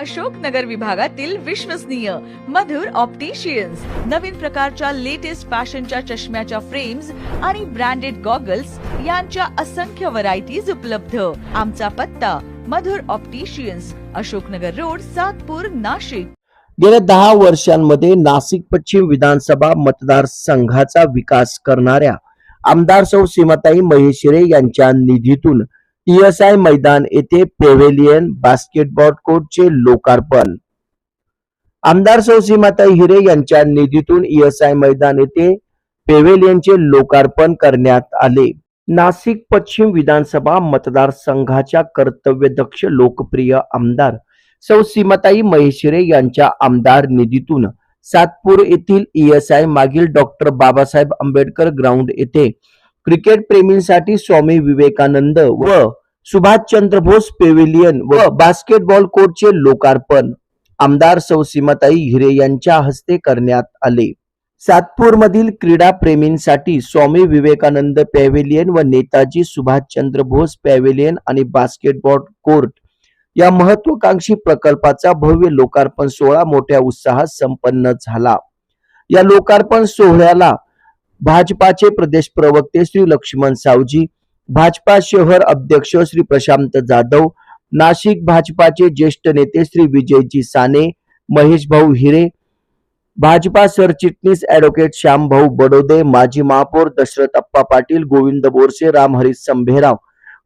अशोकनगर विभागातील विश्वसनीय मधुर ऑप्टिशियन्स नवीन प्रकारच्या लेटेस्ट फॅशनच्या चष्म्याच्या फ्रेम्स आणि ब्रँडेड गॉगल्स यांच्या असंख्य व्हरायटीज उपलब्ध. आमचा पत्ता मधुर ऑप्टिशियन्स अशोकनगर रोड सातपूर नाशिक. गेल्या दहा वर्षांमध्ये नाशिक पश्चिम विधानसभा मतदारसंघाचा विकास करणाऱ्या आमदार सौ सीमाताई महेशिरे यांच्या निधीतून टीएसआय मैदान येथे पेव्हेलियन बास्केटबॉल कोर्टचे लोकार्पण. आमदार सौसीमाताई हिरे यांच्या निधीतून ईएसआय मैदान येथे पेव्हेलियनचे लोकार्पण करण्यात आले. नाशिक पश्चिम विधानसभा मतदारसंघाच्या कर्तव्यदक्ष लोकप्रिय आमदार सौ सीमाताई महेशिरे यांच्या आमदार निधीतून सातपूर येथील ईएसआय मागील डॉक्टर बाबासाहेब आंबेडकर ग्राउंड येथे क्रिकेट प्रेमींसाठी स्वामी विवेकानंद व सुभाषचंद्र बोस पेव्हिलियन व बास्केटबॉल कोर्टचे लोकार्पण. आमदार सौ सीमाताई हिरे यांच्या हस्ते करण्यात आले. सातपूरमधील क्रीडा प्रेमींसाठी स्वामी विवेकानंद पॅव्हिलियन व नेताजी सुभाषचंद्र बोस पॅव्हिलियन आणि बास्केटबॉल कोर्ट या महत्वाकांक्षी प्रकल्पाचा भव्य लोकार्पण सोहळा मोठ्या उत्साहात संपन्न झाला. या लोकार्पण सोहळ्याला भाजपाचे प्रदेश प्रवक्ते श्री लक्ष्मण सावजी भाजपा शहर अध्यक्ष श्री प्रशांत जाधव नाशिक भाजपाचे ज्येष्ठ नेते श्री विजयजी साने महेश भाऊ हिरे भाजपा सरचिटणीस ॲडव्होकेट श्यामभाऊ बडोदे माजी महापौर दशरथ अप्पा पाटील गोविंद बोरसे रामहरी संभेराव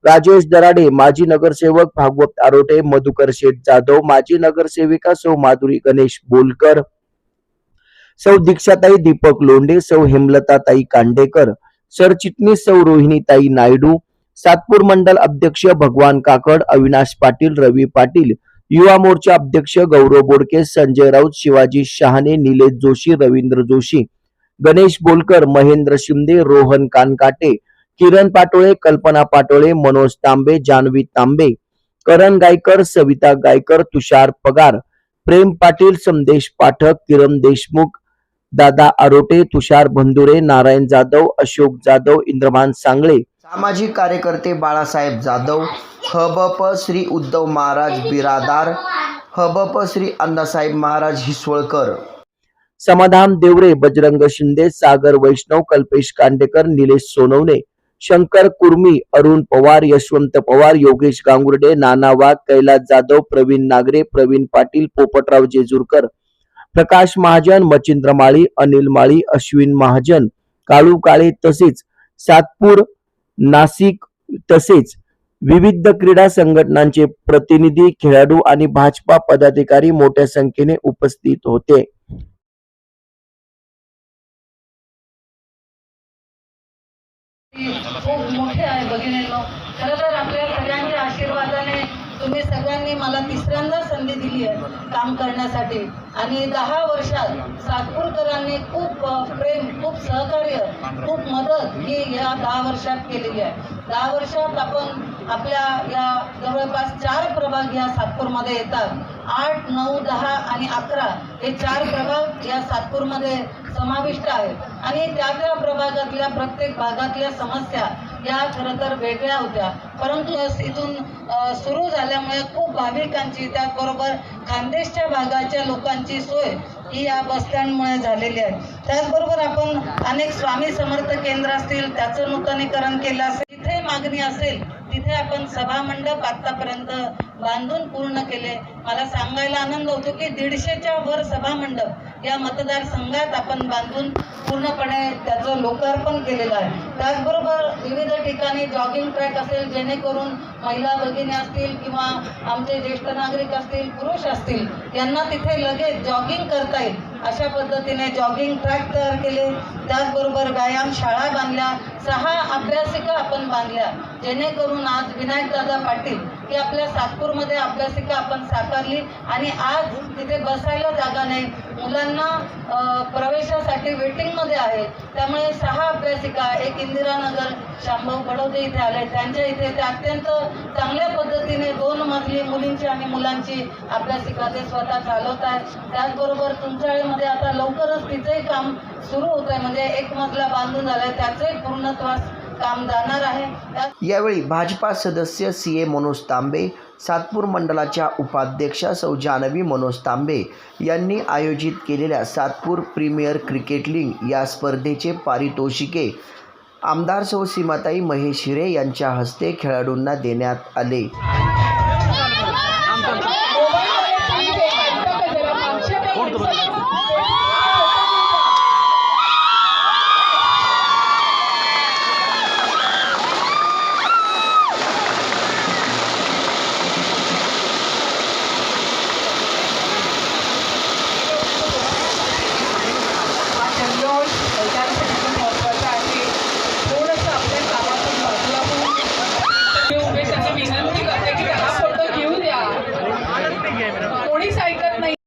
राजेश दराडे माजी नगरसेवक भागवत आरोटे मधुकर शेठ जाधव माजी नगरसेविका सौ माधुरी गणेश बोलकर सौ दीक्षाताई दीपक लोंढे सौ हेमलताताई कांडेकर सरचिटणीस सौ रोहिणीताई नायडू सातपूर मंडल अध्यक्ष भगवान काकड अविनाश पाटील रवी पाटील युवा मोर्चा अध्यक्ष गौरव बोडके संजय राऊत शिवाजी शहाणे निलेश जोशी रवींद्र जोशी गणेश बोलकर महेंद्र शिंदे रोहन कानकाटे किरण पाटोळे कल्पना पाटोळे मनोज तांबे जानवी तांबे करण गायकर सविता गायकर तुषार पगार प्रेम पाटील संदेश पाठक किरण देशमुख दादा आरोटे तुषार बंधुरे नारायण जाधव अशोक जाधव इंद्रमान सांगळे. सामाजिक कार्यकर्ते बाळासाहेब जाधव हबप श्री उद्धव महाराज बिरादार हबप श्री अण्णासाहेब महाराज हिसवळकर. समाधान देवरे बजरंग शिंदे सागर वैष्णव कल्पेश कांडेकर निलेश सोनवणे. शंकर कुर्मी अरुण पवार यशवंत पवार योगेश गांगुर्डे नाना वाघ कैलास जाधव प्रवीण नागरे प्रवीण पाटील पोपटराव जेजूरकर. प्रकाश महाजन मचिंद्र माळी अनिल माळी अश्विन महाजन काळू काळे तसेच सातपूर नाशिक तसेच विविध क्रीडा संघटनांचे प्रतिनिधी खेळाडू आणि भाजपा पदाधिकारी मोठ्या संख्येने उपस्थित होते. खूप मोठे आहे खरं तर आपल्या सगळ्यांच्या आशीर्वादाने तुम्ही सगळ्यांनी मला तिसऱ्यांदा संधी दिली आहे काम करण्यासाठी. आणि दहा वर्षात सातपूरकरांनी खूप प्रेम खूप सहकार्य खूप मदत ही या दहा वर्षात केलेली आहे. दहा वर्षात आपण आपल्या या जवळपास चार प्रभाग या सातपूरमध्ये येतात. आठ नऊ दहा आणि अकरा हे चार प्रभाग या सातपूरमध्ये समाविष्ट आहेत आणि त्या त्या प्रभागातल्या प्रत्येक भागातल्या समस्या या खरं तर वेगळ्या होत्या. परंतु इथून सुरू झाल्यामुळे खूप भाविकांची त्याचबरोबर खानदेशच्या भागाच्या लोकांची सोय ही या बसस्टँडमुळे झालेली आहे. त्याचबरोबर आपण अनेक स्वामी समर्थ केंद्र असतील त्याचं नूतनीकरण केलं असेल जिथे मागणी असेल तिथे आपण सभामंडप आतापर्यंत बांधून पूर्ण केले. मला सांगायला आनंद होतो की दीडशेच्या वर सभामंडप या मतदारसंघात आपण बांधून पूर्णपणे त्याचं लोकार्पण केलेलं आहे. त्याचबरोबर विविध ठिकाणी जॉगिंग ट्रॅक असेल जेणेकरून महिला भगिनी असतील किंवा आमचे ज्येष्ठ नागरिक असतील पुरुष असतील यांना तिथे लगेच जॉगिंग करता येईल. अशा पद्धतीने जॉगिंग ट्रॅक तयार केले. त्याचबरोबर व्यायाम शाळा बांधल्या. सहा अभ्यासिका आपण बांधल्या जेणेकरून आज विनायक दादा पाटील की आपल्या सातपूरमध्ये अभ्यासिका आपण साकारली आणि आज तिथे बसायला जागा नाही. मुलांना प्रवेशासाठी वेटिंगमध्ये आहे. त्यामुळे सहा अभ्यासिका एक इंदिरानगर शांभाऊ बडोदे इथे आले. त्यांच्या इथे ते अत्यंत चांगल्या पद्धतीने दोन मजली मुलींची आणि मुलांची अभ्यासिका ते स्वतः चालवत आहेत. त्याचबरोबर तुमच्यामध्ये आता लवकरच तिचंही काम सुरू होत आहे म्हणजे एक मजला बांधून झालाय. त्याचंही पूर्णत्वास काम जाणार आहे. यावेळी भाजपा सदस्य सी ए मनोज तांबे सातपूर मंडळाच्या उपाध्यक्षा सौ जानवी मनोज तांबे यांनी आयोजित केलेल्या सातपूर प्रीमियर क्रिकेट लीग या स्पर्धेचे पारितोषिके आमदार सौ सीमाताई महेश हिरे यांच्या हस्ते खेळाडूंना देण्यात आले.